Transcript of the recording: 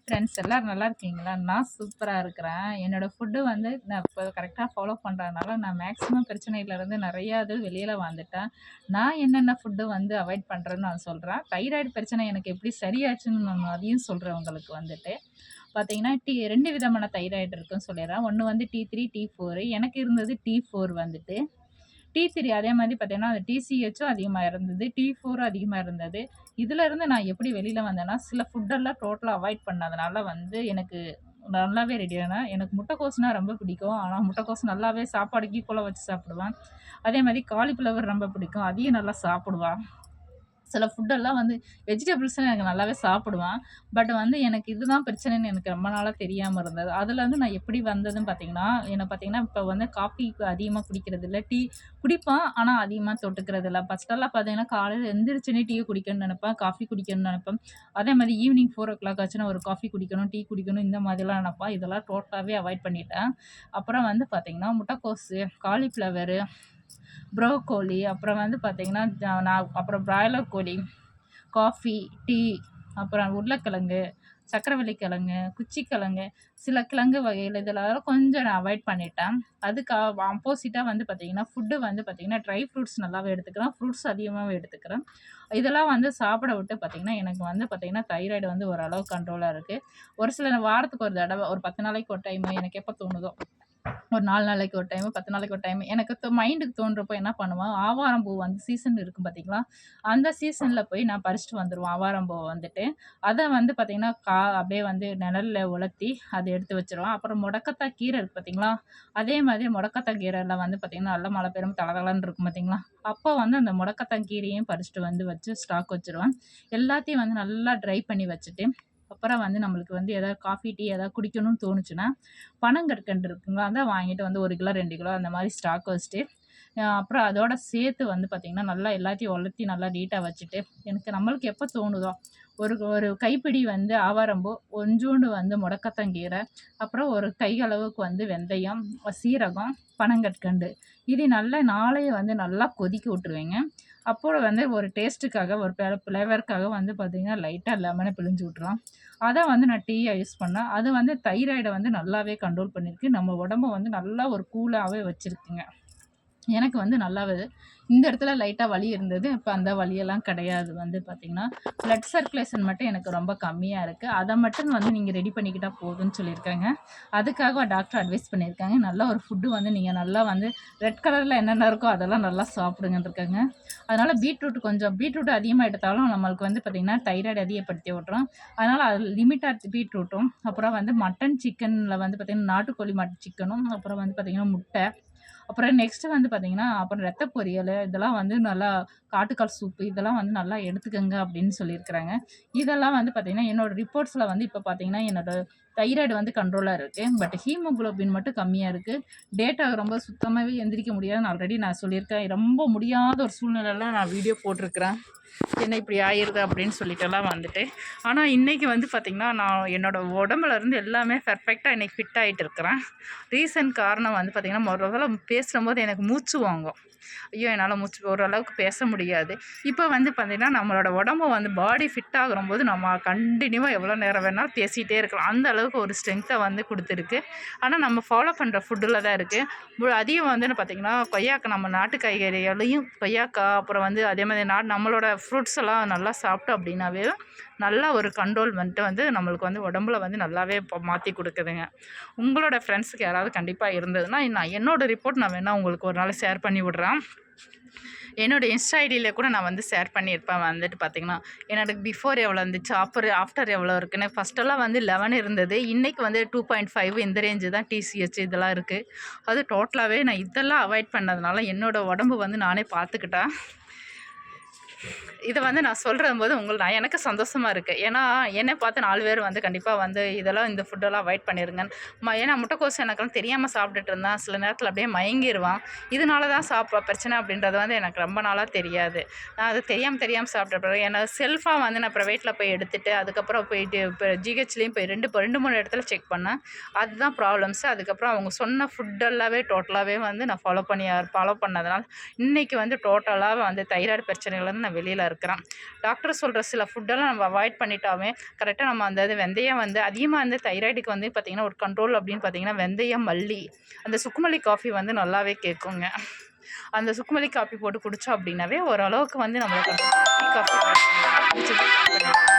Friends எல்லோரும் நல்லா இருக்கீங்களா? நான் சூப்பராக இருக்கிறேன். என்னோடய ஃபுட்டு வந்து நான் இப்போ கரெக்டாக ஃபாலோ பண்ணுறதுனால நான் மேக்ஸிமம் பிரச்சனையிலேருந்து நிறையா இது வெளியில் வந்துட்டேன். நான் என்னென்ன ஃபுட்டு வந்து அவாய்ட் பண்ணுறேன்னு நான் சொல்கிறேன் தைராய்டு பிரச்சனை எனக்கு எப்படி சரியாச்சுன்னு நான் அதையும் சொல்கிறேன் உங்களுக்கு வந்துட்டு. பார்த்தீங்கன்னா டி ரெண்டு விதமான தைராய்டு இருக்குன்னு சொல்லிடுறேன். ஒன்று வந்து டி த்ரீ டி ஃபோரு எனக்கு இருந்தது டி ஃபோர் வந்துட்டு. டி த்ரீ அதே மாதிரி பார்த்தீங்கன்னா அந்த டிசிஹெச்சும் அதிகமாக இருந்தது டி ஃபோரும் அதிகமாக இருந்தது. இதிலேருந்து நான் எப்படி வெளியில் வந்தேன்னா சில ஃபுட்டெல்லாம் டோட்டலாக அவாய்ட் பண்ணதுனால வந்து எனக்கு நல்லாவே ரெடி எனக்கு முட்டைக்கோஸ்னால் ரொம்ப பிடிக்கும். ஆனால் முட்டைக்கோஸ் நல்லாவே சாப்பாடு ஈக்குவலாக வச்சு சாப்பிடுவேன். அதே மாதிரி காலிஃப்ளவர் ரொம்ப பிடிக்கும். அதையும் நல்லா சாப்பிடுவான். சில ஃபுட்டெல்லாம் வந்து வெஜிடபிள்ஸ்லாம் எனக்கு நல்லாவே சாப்பிடுவேன். பட் வந்து எனக்கு இதுதான் பிரச்சனைன்னு எனக்கு ரொம்ப நாளாக தெரியாமல் இருந்தது. அதில் வந்து நான் எப்படி வந்ததுன்னு பார்த்தீங்கன்னா என்னை பார்த்தீங்கன்னா இப்போ வந்து காஃபி அதிகமாக குடிக்கிறது இல்லை டீ குடிப்பேன் ஆனால் அதிகமாக தொட்டுக்கிறது இல்லை. ஃபஸ்ட்டெல்லாம் பார்த்தீங்கன்னா காலையில் எந்திரிச்சுனே டீ குடிக்கணும்னு நினைப்பேன் காஃபி குடிக்கணும்னு நினைப்பேன். அதே மாதிரி ஈவினிங் ஃபோர் ஓ கிளாக் ஆச்சுன்னா ஒரு காஃபி குடிக்கணும் டீ குடிக்கணும் இந்த மாதிரிலாம் நினைப்பேன். இதெல்லாம் டோட்டலாகவே அவாய்ட் பண்ணிட்டேன். அப்புறம் வந்து பார்த்திங்கன்னா முட்டைக்கோஸு காலிஃப்ளவரு ப்ரோக்கோலி அப்புறம் வந்து பார்த்திங்கன்னா நான் அப்புறம் பிராய்லர் கோழி காஃபி டீ அப்புறம் உருளைக்கிழங்கு சக்கரவள்ளி கிழங்கு குச்சிக்கிழங்கு சில கிழங்கு வகைகள் இதெல்லாம் கொஞ்சம் நான் அவாய்ட் பண்ணிட்டேன். அதுக்கு ஆப்போசிட்டாக வந்து பார்த்திங்கன்னா ஃபுட்டு வந்து பார்த்திங்கன்னா ட்ரை ஃப்ரூட்ஸ் நல்லாவே எடுத்துக்கிறேன். ஃப்ரூட்ஸ் அதிகமாகவே எடுத்துக்கிறேன். இதெல்லாம் வந்து சாப்பிட விட்டு பார்த்திங்கன்னா எனக்கு வந்து பார்த்திங்கன்னா தைராய்டு வந்து ஓரளவு கண்ட்ரோலாக இருக்குது ஒரு சில வாரத்துக்கு ஒரு தடவை ஒரு பத்து நாளைக்கு ஒரு டைம் எனக்கு எப்போ தோணுதோ ஒரு நாலு நாளைக்கு ஒரு டைமு பத்து நாளைக்கு ஒரு டைம் எனக்கு தோ மைண்டுக்கு தோன்றப்போ என்ன பண்ணுவேன்? ஆவாரம் பூ வந்து சீசன் இருக்கும் பார்த்தீங்களா அந்த சீசனில் போய் நான் பறிச்சுட்டு வந்துருவேன் ஆவாரம் பூவை வந்துட்டு. அதை வந்து பார்த்திங்கன்னா கா அப்படியே வந்து நிழலில் உலர்த்தி அதை எடுத்து வச்சுருவேன். அப்புறம் முடக்கத்தா கீரை இருக்குது பார்த்தீங்களா அதே மாதிரி முடக்கத்தா கீரையில் வந்து பார்த்திங்கன்னா நல்ல மழை பெரும் தளதளன்னு இருக்கும் பார்த்தீங்களா அப்போ வந்து அந்த முடக்கத்தா கீரையும் பறிச்சுட்டு வந்து வச்சு ஸ்டாக் வச்சுருவேன். எல்லாத்தையும் வந்து நல்லா ட்ரை பண்ணி வச்சுட்டு அப்புறம் வந்து நம்மளுக்கு வந்து எதாவது காஃபி டீ எதாவது குடிக்கணும்னு தோணுச்சுன்னா பனங்கற்கண்டு இருக்குங்களா அதை வாங்கிட்டு வந்து ஒரு கிலோ ரெண்டு கிலோ அந்த மாதிரி ஸ்டாக் வச்சுட்டு அப்புறம் அதோட சேர்த்து வந்து பார்த்திங்கன்னா நல்லா எல்லாத்தையும் உலர்த்தி நல்லா நீட்டாக வச்சுட்டு எனக்கு நம்மளுக்கு எப்போ தோணுதோ ஒரு ஒரு கைப்பிடி வந்து ஆவாரம்பூ கொஞ்சோண்டு வந்து முடக்கத்தங்கீரை அப்புறம் ஒரு கை அளவுக்கு வந்து வெந்தயம் சீரகம் பனங்கற்கண்டு இது நல்லா நாளைய வந்து நல்லா கொதிக்க விட்ருவேங்க அப்போது வந்து ஒரு டேஸ்ட்டுக்காக ஒரு ஃப்ளேவருக்காக வந்து பார்த்திங்கன்னா லைட்டாக லெமனை பிழிஞ்சு விட்றலாம் அதை வந்து நான் டீயாக யூஸ் பண்ணேன். அது வந்து தைராய்டை வந்து நல்லாவே கண்ட்ரோல் பண்ணியிருக்கு நம்ம உடம்ப வந்து நல்லா ஒரு கூலாகவே வச்சுருக்குங்க. எனக்கு வந்து நல்லா இந்த இடத்துல லைட்டாக வலி இருந்தது. இப்போ அந்த வலியெல்லாம் கிடையாது. வந்து பார்த்திங்கன்னா ப்ளட் சர்க்குலேஷன் மட்டும் எனக்கு ரொம்ப கம்மியாக இருக்குது அதை மட்டும் வந்து நீங்கள் ரெடி பண்ணிக்கிட்டால் போதும்னு சொல்லியிருக்காங்க அதுக்காக டாக்டர் அட்வைஸ் பண்ணியிருக்காங்க. நல்ல ஒரு ஃபுட்டு வந்து நீங்கள் நல்லா வந்து ரெட் கலரில் என்னென்ன இருக்கோ அதெல்லாம் நல்லா சாப்பிடுங்கன்னு இருக்காங்க. அதனால் பீட்ரூட் கொஞ்சம் பீட்ரூட் அதிகமாக எடுத்தாலும் நம்மளுக்கு வந்து பார்த்திங்கன்னா தைராய்டு அதிகப்படுத்தி விட்றோம் அதனால் அது லிமிட்டாக பீட்ரூட்டும் அப்புறம் வந்து மட்டன் சிக்கனில் வந்து பார்த்திங்கன்னா நாட்டுக்கோழி மட்டன் சிக்கனும் அப்புறம் வந்து பார்த்திங்கன்னா முட்டை. அப்புறம் நெக்ஸ்ட்டு வந்து பார்த்தீங்கன்னா அப்புறம் ரத்த பொரியல் இதெல்லாம் வந்து நல்லா காட்டுக்கால் சூப்பு இதெல்லாம் வந்து நல்லா எடுத்துக்கோங்க அப்படின்னு சொல்லியிருக்கிறாங்க. இதெல்லாம் வந்து பார்த்திங்கன்னா என்னோடய ரிப்போர்ட்ஸில் வந்து இப்போ பார்த்திங்கன்னா என்னோடய தைராய்டு வந்து கண்ட்ரோலாக இருக்குது பட் ஹீமோகுளோபின் மட்டும் கம்மியாக இருக்குது டேட்டா ரொம்ப சுத்தமாகவே எந்திரிக்க முடியாதுன்னு ஆல்ரெடி நான் சொல்லியிருக்கேன். ரொம்ப முடியாத ஒரு சூழ்நிலையில் நான் வீடியோ போட்டிருக்கிறேன். என்ன இப்படி ஆயிடுது அப்படின்னு சொல்லிட்டுலாம் வந்துட்டு. ஆனால் இன்றைக்கி வந்து பார்த்திங்கன்னா நான் என்னோடய உடம்புல இருந்து எல்லாமே பர்ஃபெக்டாக இன்றைக்கி ஃபிட் ஆகிட்டு இருக்கிறேன். ரீசன்ட் காரணம் வந்து பார்த்திங்கன்னா முதல்ல பேசும்போது எனக்கு மூச்சு வாங்கும். ஐயோ என்னால் மூச்சு ஓரளவுக்கு பேச முடியாது. இப்போ வந்து பார்த்திங்கன்னா நம்மளோட உடம்பு வந்து பாடி ஃபிட் ஆகும்போது நம்ம கண்டினியூவாக எவ்வளோ நேரம் வேணாலும் பேசிகிட்டே இருக்கலாம். அந்த அளவுக்கு ஒரு ஸ்ட்ரென்த்தை வந்து கொடுத்துருக்கு. ஆனால் நம்ம ஃபாலோ பண்ணுற ஃபுட்டில் தான் இருக்குது அதிகம் வந்து பார்த்திங்கன்னா கொய்யாக்காய் நம்ம நாட்டு காய்கறிகளையும் கொய்யாக்காய் அப்புறம் வந்து அதே மாதிரி நா நம்மளோட ஃப்ரூட்ஸ் எல்லாம் நல்லா சாப்பிட்டோம் அப்படின்னாவே நல்லா ஒரு கண்ட்ரோல் வந்துட்டு வந்து நம்மளுக்கு வந்து உடம்புல வந்து நல்லாவே மாற்றி கொடுக்குதுங்க. உங்களோட ஃப்ரெண்ட்ஸுக்கு யாராவது கண்டிப்பாக இருந்ததுன்னா நான் என்னோடய ரிப்போர்ட் நான் வேணால் உங்களுக்கு ஒரு நாள் ஷேர் பண்ணி விட்றேன். என்னோடய இன்ஸ்டா ஐடியில் கூட நான் வந்து ஷேர் பண்ணியிருப்பேன். வந்துட்டு பார்த்திங்கன்னா என்னோட பிஃபோர் எவ்வளோ இருந்துச்சு ஆஃபர் ஆஃப்டர் எவ்வளோ இருக்குன்னு. ஃபஸ்ட்டெல்லாம் வந்து லெவன் இருந்தது. இன்றைக்கி வந்து டூ பாயிண்ட் ஃபைவ் இந்த ரேஞ்சு தான் டிசிஹெச் இதெல்லாம் இருக்குது அது டோட்டலாகவே நான் இதெல்லாம் அவாய்ட் பண்ணதுனால என்னோடய உடம்பு வந்து நானே பார்த்துக்கிட்டேன் இதை வந்து நான் சொல்கிற போது உங்கள் நான் எனக்கு சந்தோஷமாக இருக்குது ஏன்னா என்னை பார்த்து நாலு பேர் வந்து கண்டிப்பாக வந்து இதெல்லாம் இந்த ஃபுட்டெல்லாம் அவாய்ட் பண்ணிடுங்க ம ஏன்னா முட்டைக்கோஸ் எனக்கெல்லாம் தெரியாமல் சாப்பிட்டுட்டு இருந்தேன். சில நேரத்தில் அப்படியே மயங்கிடுவான் இதனால தான் சாப்பா பிரச்சனை அப்படின்றது வந்து எனக்கு ரொம்ப நாளாக தெரியாது. நான் அது தெரியாமல் தெரியாமல் சாப்பிட்ட ஏன்னா செல்ஃபாக வந்து நான் ப்ரைவேட்டில் போய் எடுத்துகிட்டு அதுக்கப்புறம் போயிட்டு இப்போ ஜிஹெச்லேயும் போய் ரெண்டு ரெண்டு மூணு இடத்துல செக் பண்ணேன். அதுதான் ப்ராப்ளம்ஸ் அதுக்கப்புறம் அவங்க சொன்ன ஃபுட்டெல்லாவே டோட்டலாகவே வந்து நான் ஃபாலோ பண்ணி ஃபாலோ பண்ணதுனால இன்றைக்கி வந்து டோட்டலாக வந்து தைராய்டு பிரச்சனைகள் வந்து நான் வெளியில் இருக்கிறான். டாக்டர் சொல்கிற சில ஃபுட்டெல்லாம் நம்ம அவாய்ட் பண்ணிட்டாவே கரெக்டாக நம்ம அந்த இது வெந்தயம் வந்து அதிகமாக வந்து தைராய்டுக்கு வந்து பார்த்திங்கன்னா ஒரு கண்ட்ரோல் அப்படின்னு பார்த்தீங்கன்னா வெந்தயம் மல்லி அந்த சுக்குமல்லி காஃபி வந்து நல்லாவே கேட்குங்க அந்த சுக்குமல்லி காஃபி போட்டு குடித்தோம் அப்படின்னாவே ஓரளவுக்கு வந்து நம்மளுக்கு காஃபி